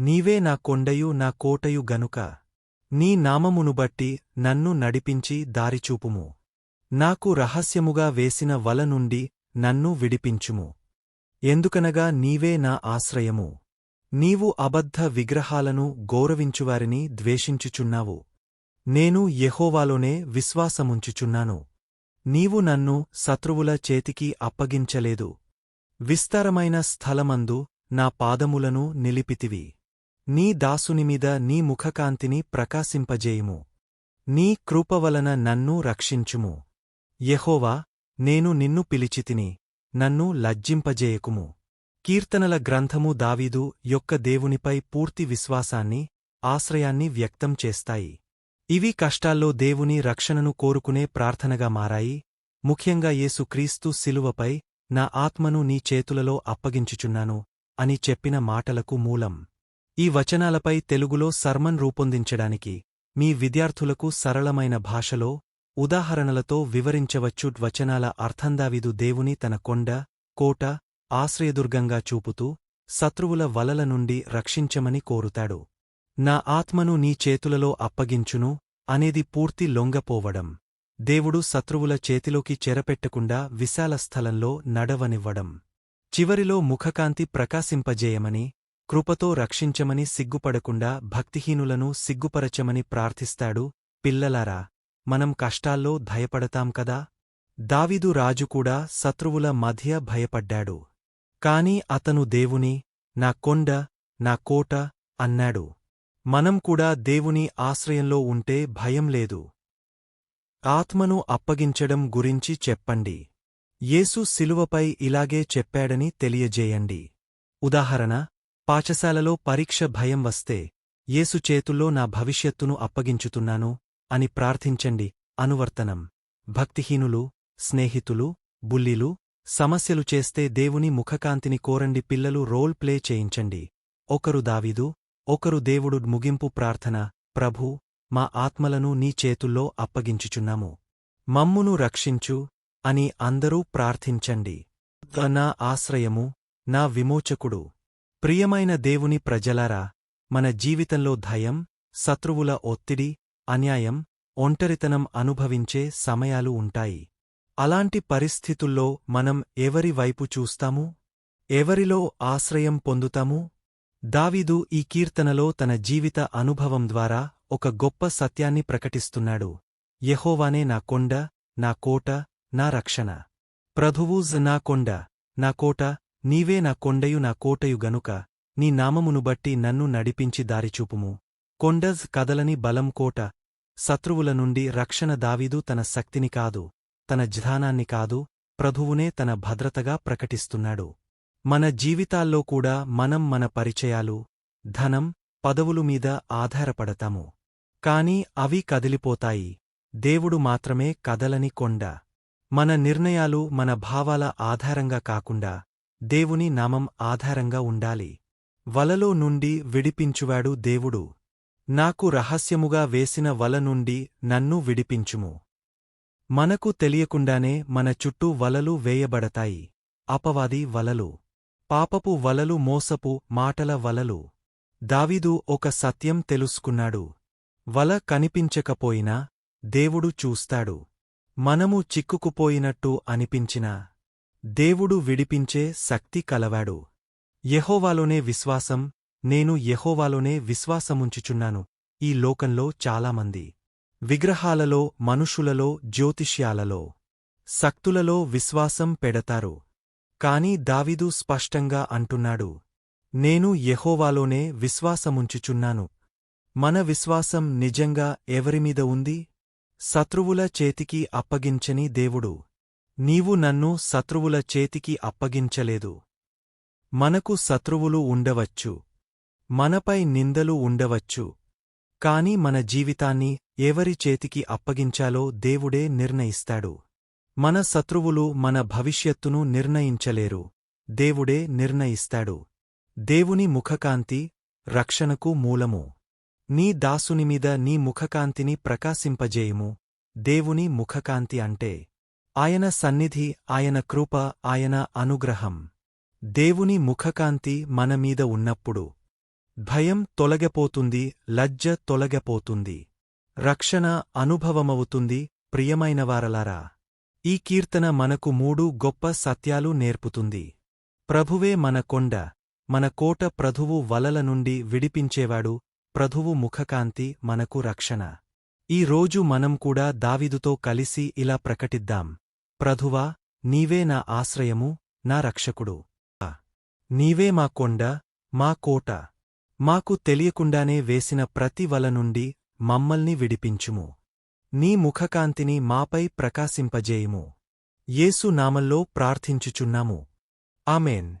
నీవే నా కొండయు నా కోటయు గనుక. నీ నామమును బట్టి నన్ను నడిపించి దారిచూపుము. నాకు రహస్యముగా వేసిన వల నుండి నన్ను విడిపించుము. ఎందుకనగా నీవే నా ఆశ్రయము. నీవు అబద్ధ విగ్రహాలను గౌరవించువారిని ద్వేషించుచున్నావు. నేను యహోవాలోనే విశ్వాసముంచుచున్నాను. నీవు నన్ను శత్రువుల చేతికి అప్పగించలేదు. విస్తారమైన స్థలమందు నా పాదములను నిలిపితివి. నీ దాసునిమీద నీ ముఖకాంతిని ప్రకాశింపజేయుము. నీ కృపవలన నన్ను రక్షించుము. యహోవా నేను నిన్ను పిలిచితిని నన్ను లజ్జింపజేయకుము. కీర్తనల గ్రంథము దావీదు యొక్క దేవునిపై పూర్తి విశ్వాసాన్ని ఆశ్రయాన్ని వ్యక్తం చేస్తాయి. ఇవి కష్టాల్లో దేవుని రక్షణను కోరుకునే ప్రార్థనగా మారాయి. ముఖ్యంగా యేసుక్రీస్తు శిలువపై నా ఆత్మను నీ చేతులలో అప్పగించుచున్నాను అని చెప్పిన మాటలకు మూలం. ఈ వచనాలపై తెలుగులో సర్మన్ రూపొందించడానికి మీ విద్యార్థులకు సరళమైన భాషలో ఉదాహరణలతో వివరించవచ్చు. వచనాల అర్థందావిదు దేవుని తన కొండ కోట ఆశ్రయదుర్గంగా చూపుతూ శత్రువుల వలల నుండి రక్షించమని కోరుతాడు. నా ఆత్మను నీ చేతులలో అప్పగించును అనేది పూర్తి లొంగపోవడం. దేవుడు శత్రువుల చేతిలోకి చెరపెట్టకుండా విశాల స్థలంలో నడవనివ్వడం. చివరిలో ముఖకాంతి ప్రకాశింపజేయమని కృపతో రక్షించమని సిగ్గుపడకుండా భక్తిహీనులను సిగ్గుపరచమని ప్రార్థిస్తాడు. పిల్లలారా మనం కష్టాల్లో భయపడతాం కదా? దావిదు రాజు కూడా శత్రువుల మధ్య భయపడ్డాడు. కాని అతను దేవుని నా కొండ నా కోట అన్నాడు. మనం కూడా దేవుని ఆశ్రయంలో ఉంటే భయం లేదు. ఆత్మను అప్పగించడం గురించి చెప్పండి. యేసు శిలువపై ఇలాగే చెప్పాడని తెలియజేయండి. ఉదాహరణ పాఠశాలలో పరీక్ష భయం వస్తే యేసు చేతుల్లో నా భవిష్యత్తును అప్పగించుతున్నాను అని ప్రార్థించండి అనువర్తనం. భక్తిహీనులు స్నేహితులు బుల్లీలు సమస్యలు చేస్తే దేవుని ముఖకాంతిని కోరండి పిల్లలు రోల్ ప్లే చేయించండి. ఒకరు దావీదు ఒకరు దేవుడు ముగింపు ప్రార్థన ప్రభూ మా ఆత్మలను నీ చేతుల్లో అప్పగించుచున్నాము. మమ్మును రక్షించు అని అందరూ ప్రార్థించండి. నా ఆశ్రయము నా విమోచకుడు ప్రియమైన దేవుని ప్రజలారా మన జీవితంలో భయం శత్రువుల ఒత్తిడి అన్యాయం ఒంటరితనం అనుభవించే సమయాలు ఉంటాయి. అలాంటి పరిస్థితుల్లో మనం ఎవరి వైపు చూస్తాము? ఎవరిలో ఆశ్రయం పొందుతాము? దావీదు ఈ కీర్తనలో తన జీవిత అనుభవం ద్వారా ఒక గొప్ప సత్యాన్ని ప్రకటిస్తున్నాడు. యహోవానే నా కొండ నా కోట నా రక్షణ. ప్రభువూజ్ నా కొండ నా కోట నీవే నా కొండయు నా కోటయు గనుక నీ నామమును బట్టి నన్ను నడిపించి దారిచూపుము. కొండజ్ కదలని బలం కోట శత్రువుల నుండి రక్షణ దావీదు తన శక్తిని కాదు తన జ్ఞానాన్ని కాదు ప్రభువునే తన భద్రతగా ప్రకటిస్తున్నాడు. మన జీవితాల్లో కూడా మనం మన పరిచయాలు ధనం పదవులు మీద ఆధారపడతాము. కాని అవి కదిలిపోతాయి. దేవుడు మాత్రమే కదలని కొండ. మన నిర్ణయాలు మన భావాల ఆధారంగా కాకుండా దేవుని నామం ఆధారంగా ఉండాలి. వలలో నుండి విడిపించువాడు దేవుడు. నాకు రహస్యముగా వేసిన వల నుండి నన్ను విడిపించుము. మనకు తెలియకుండానే మన చుట్టూ వలలు వేయబడతాయి. అపవాది వలలు. పాపపు వలలు మోసపు మాటల వలలు. దావీదు ఒక సత్యం తెలుసుకున్నాడు. వల కనిపించకపోయినా దేవుడు చూస్తాడు. మనము చిక్కుకుపోయినట్టు అనిపించినా దేవుడు విడిపించే శక్తి కలవాడు. యహోవాలోనే విశ్వాసం నేను యహోవాలోనే విశ్వాసముంచుచున్నాను. ఈ లోకంలో చాలామంది. విగ్రహాలలో మనుషులలో జ్యోతిష్యాలలో. శక్తులలో విశ్వాసం పెడతారు. కాని దావీదు స్పష్టంగా అంటున్నాడు. నేను యహోవాలోనే విశ్వాసముంచుచున్నాను. మన విశ్వాసం నిజంగా ఎవరిమీద ఉంది? శత్రువుల చేతికి అప్పగించని దేవుడు. నీవు నన్ను శత్రువుల చేతికి అప్పగించలేదు. మనకు శత్రువులు ఉండవచ్చు. మనపై నిందలు ఉండవచ్చు. కాని మన జీవితాన్ని ఎవరి చేతికి అప్పగించాలో దేవుడే నిర్ణయిస్తాడు. మన శత్రువులు మన భవిష్యత్తును నిర్ణయించలేరు. దేవుడే నిర్ణయిస్తాడు. దేవుని ముఖకాంతి రక్షణకు మూలము. నీ దాసునిమీద నీ ముఖకాంతిని ప్రకాశింపజేయుము. దేవుని ముఖకాంతి అంటే ఆయన సన్నిధి ఆయన కృప ఆయన అనుగ్రహం. దేవుని ముఖకాంతి మనమీద ఉన్నప్పుడు. భయం తొలగపోతుంది లజ్జ తొలగపోతుంది. రక్షణ అనుభవమవుతుంది ప్రియమైనవారలారా. ఈ కీర్తన మనకు మూడు గొప్ప సత్యాలు నేర్పుతుంది. ప్రభువే మన కొండ మన కోట ప్రభువు వలల నుండి విడిపించేవాడు ప్రభువు ముఖకాంతి మనకు రక్షణ. ఈ రోజు మనం కూడా దావిదుతో కలిసి ఇలా ప్రకటిద్దాం. ప్రధువా నీవే నా ఆశ్రయము నా రక్షకుడు. నీవే మా కొండ మా కోట. మాకు తెలియకుండానే వేసిన ప్రతి వల నుండి మమ్మల్ని విడిపించుము. నీ ముఖకాంతిని మాపై ప్రకాశింపజేయుము. యేసు నామల్లో ప్రార్థించుచున్నాము. ఆమెన్.